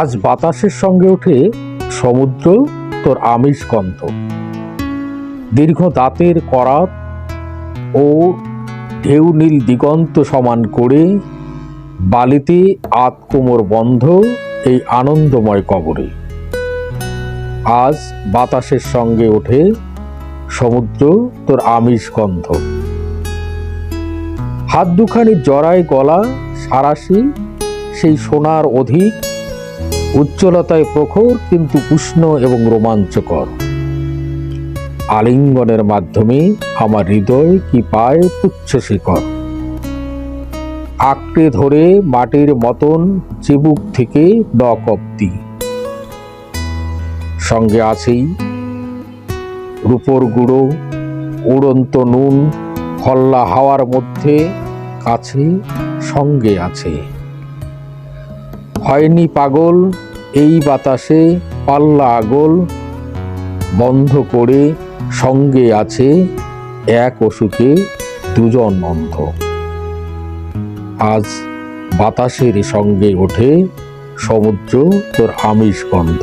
আজ বাতাসের সঙ্গে ওঠে সমুদ্র তোর আমিষ গন্ধ। দীর্ঘ দাঁতের করাত ও ঢেউ নীল দিগন্ত সমান করে বালিতে আত কোমর বন্ধ এই আনন্দময় কবরে। আজ বাতাসের সঙ্গে ওঠে সমুদ্র তোর আমিষ গন্ধ। হাত দুখানি জড়ায় গলা সারাশি সেই সোনার অধিক উজ্জ্বলতায় প্রখর কিন্তু উষ্ণ এবং রোমাঞ্চকর। আলিঙ্গনের মাধ্যমে আমার হৃদয় কি পায় পুচ্ছ শিকর আঁকড়ে ধরে মাটির মতন চিবুক থেকে ডক অব্দি। সঙ্গে আছেই রূপর গুঁড়ো, উড়ন্ত নুন হল্লা হাওয়ার মধ্যে কাছে সঙ্গে আছে। হয়নি পাগল এই বাতাসে পাল্লা আগল বন্ধ করে সঙ্গে আছে এক অসুখে দুজন অন্ধ। আজ বাতাসের সঙ্গে ওঠে সমুদ্র তোর আমিষ গন্ধ